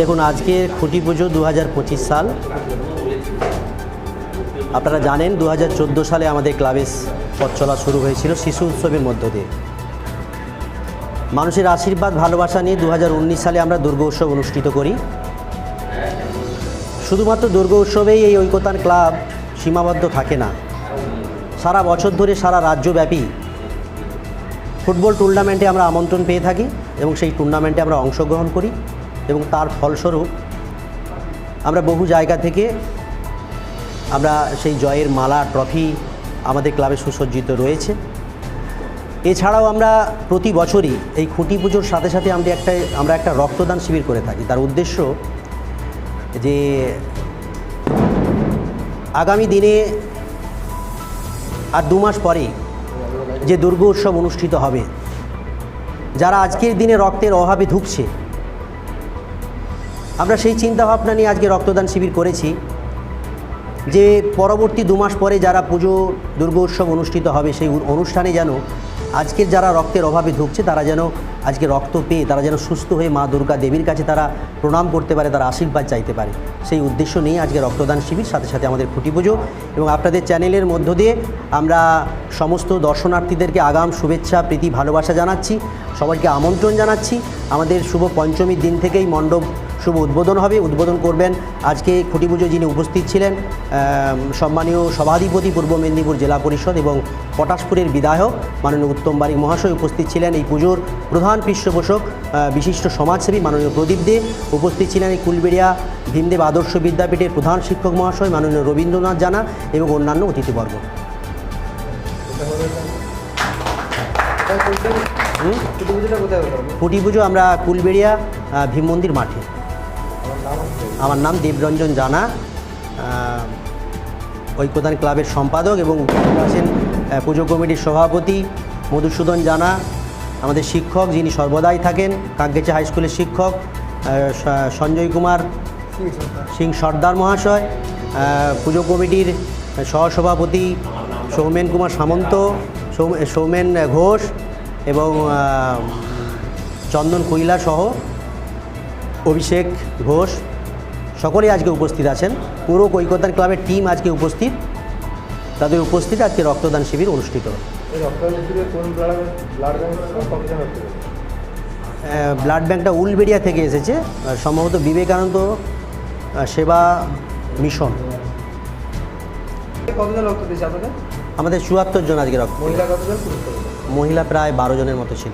দেখুন, আজকে খুঁটি পুজো দু হাজার পঁচিশ সাল। আপনারা জানেন দু হাজার চোদ্দ সালে আমাদের ক্লাবের পথ চলা শুরু হয়েছিল শিশু উৎসবের মধ্য দিয়ে। মানুষের আশীর্বাদ, ভালোবাসা নিয়ে দু হাজার উনিশ সালে আমরা দুর্গা উৎসব অনুষ্ঠিত করি। শুধুমাত্র দুর্গা উৎসবেই এই ঐকতান ক্লাব সীমাবদ্ধ থাকে না। সারা বছর ধরে সারা রাজ্যব্যাপী ফুটবল টুর্নামেন্টে আমরা আমন্ত্রণ পেয়ে থাকি এবং সেই টুর্নামেন্টে আমরা অংশগ্রহণ করি। এবং তার ফলস্বরূপ আমরা বহু জায়গা থেকে আমরা সেই জয়ের মালা, ট্রফি আমাদের ক্লাবে সুসজ্জিত রয়েছে। এছাড়াও আমরা প্রতি বছরই এই খুঁটি পুজোর সাথে সাথে আমরা একটা আমরা একটা রক্তদান শিবির করে থাকি। তার উদ্দেশ্য যে আগামী দিনে আর দু মাস পরে যে দুর্গ উৎসব অনুষ্ঠিত হবে, যারা আজকের দিনে রক্তের অভাবে ধুকছে আমরা সেই চিন্তাভাবনা নিয়ে আজকে রক্তদান শিবির করেছি যে পরবর্তী দু মাস পরে যারা পুজো, দুর্গা উৎসব অনুষ্ঠিত হবে সেই অনুষ্ঠানে যেন আজকের যারা রক্তের অভাবে ধুকছে, তারা যেন আজকে রক্ত পেয়ে, তারা যেন সুস্থ হয়ে মা দুর্গা দেবীর কাছে তারা প্রণাম করতে পারে, তারা আশীর্বাদ চাইতে পারে। সেই উদ্দেশ্য নিয়ে আজকে রক্তদান শিবির, সাথে সাথে আমাদের খুঁটি পুজো এবং আপনাদের চ্যানেলের মধ্য দিয়ে আমরা সমস্ত দর্শনার্থীদেরকে আগাম শুভেচ্ছা, প্রীতি, ভালোবাসা জানাচ্ছি। সবাইকে আমন্ত্রণ জানাচ্ছি। আমাদের শুভ পঞ্চমীর দিন থেকেই মণ্ডপ শুভ উদ্বোধন হবে, উদ্বোধন করবেন আজকে খুঁটি পুজো যিনি উপস্থিত ছিলেন সম্মানীয় সভাধিপতি পূর্ব মেদিনীপুর জেলা পরিষদ এবং পটাশপুরের বিধায়ক মাননীয় উত্তম বারিক মহাশয় উপস্থিত ছিলেন এই পুজোর প্রধান পৃষ্ঠপোষক বিশিষ্ট সমাজসেবী মাননীয় প্রদীপ দে উপস্থিত ছিলেন এই কুলবেড়িয়া ভীমদেব আদর্শ বিদ্যাপীঠের প্রধান শিক্ষক মহাশয় মাননীয় রবীন্দ্রনাথ জানা এবং অন্যান্য অতিথিবর্গ। খুঁটি পুজো আমরা কুলবেড়িয়া ভীম মন্দির মাঠে। আমার নাম দেবরঞ্জন জানা ঐক্যদান ক্লাবের সম্পাদক এবং আছেন পুজো কমিটির সভাপতি মধুসূদন জানা, আমাদের শিক্ষক যিনি সর্বদাই থাকেন, কাকগেচা হাই স্কুলের শিক্ষক সঞ্জয় কুমার সিং সর্দার মহাশয় পুজো কমিটির সহসভাপতি সৌমেন কুমার সামন্ত, সৌম- সৌমেন ঘোষ এবং চন্দন কৈলা সহ অভিষেক ঘোষ। সকলেই আজকে উপস্থিত আছেন। পুরো কৈকতান ক্লাবের টিম আজকে উপস্থিত। তাদের উপস্থিত আজকে রক্তদান শিবির অনুষ্ঠিত। ব্লাড ব্যাংকটা উলবেড়িয়া থেকে এসেছে। সম্ভবত বিবেকানন্দ সেবা মিশন। আমাদের চুয়াত্তর জন আজকে রক্ত মহিলা প্রায় বারো জনের মতো ছিল।